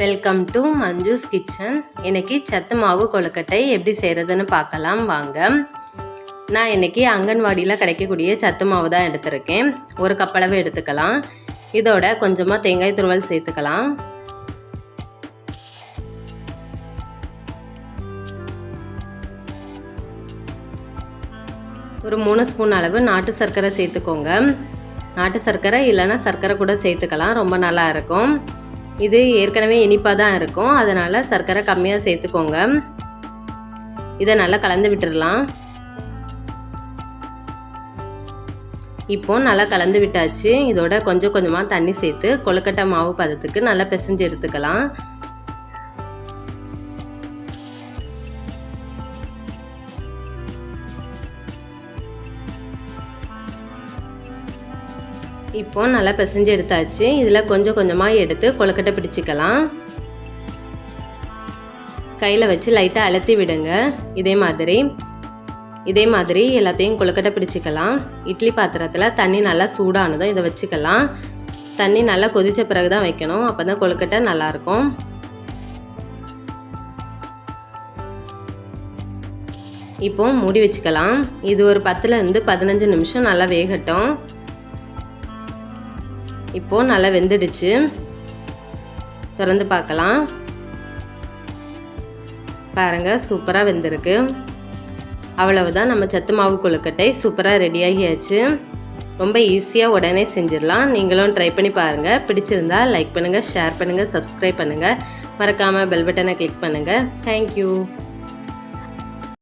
Welcome to Manju's kitchen இன்னைக்கு சத்து மாவு கொழுக்கட்டை எப்படி செய்கிறதுன்னு பார்க்கலாம் வாங்க. நான் இன்னைக்கு அங்கன்வாடியில் கிடைக்கக்கூடிய சத்து மாவு தான் எடுத்திருக்கேன். ஒரு கப்பளவு எடுத்துக்கலாம். இதோட கொஞ்சமாக தேங்காய் துருவல் சேர்த்துக்கலாம். ஒரு மூணு ஸ்பூன் அளவு நாட்டு சர்க்கரை சேர்த்துக்கோங்க. நாட்டு சர்க்கரை இல்லைன்னா சர்க்கரை கூட சேர்த்துக்கலாம் ரொம்ப நல்லா இருக்கும். இது ஏற்கனவே இனிப்பாக தான் இருக்கும். அதனால் சர்க்கரை கம்மியாக சேர்த்துக்கோங்க. இதை நல்லா கலந்து விட்டுடலாம் இப்போ நல்லா கலந்து விட்டாச்சு. இதோட கொஞ்சம் கொஞ்சமாக தண்ணி சேர்த்து கொழுக்கட்டை மாவு பதத்துக்கு நல்லா பிசைஞ்சு எடுத்துக்கலாம். இப்போ நல்லா பிசைஞ்சு எடுத்தாச்சு. இதில் கொஞ்சம் கொஞ்சமாக எடுத்து கொழுக்கட்டை பிடிச்சிக்கலாம். கையில் வச்சு லைட்டாக அழுத்தி விடுங்க. இதே மாதிரி. இதே மாதிரி எல்லாத்தையும் கொழுக்கட்டை பிடிச்சிக்கலாம். இட்லி பாத்திரத்தில் தண்ணி நல்லா சூடானதும் இதை வச்சுக்கலாம். தண்ணி நல்லா கொதித்த பிறகு தான் வைக்கணும். அப்போ தான் கொழுக்கட்டை நல்லாயிருக்கும். இப்போ மூடி வச்சுக்கலாம். இது ஒரு பத்துலேருந்து பதினஞ்சு நிமிஷம் நல்லா வேகட்டும். இப்போது நல்லா வெந்துடுச்சு. திறந்து பார்க்கலாம். பாருங்கள் சூப்பராக வெந்திருக்கு. அவ்வளவுதான் நம்ம சத்து மாவு கொழுக்கட்டை சூப்பராக ரெடியாகியாச்சு ரொம்ப ஈஸியாக உடனே செஞ்சிடலாம். நீங்களும் ட்ரை பண்ணி பாருங்கள் பிடிச்சிருந்தா லைக் பண்ணுங்கள் ஷேர் பண்ணுங்கள் சப்ஸ்கிரைப் பண்ணுங்கள் மறக்காமல் பெல் பட்டனை கிளிக் பண்ணுங்கள் தேங்க்யூ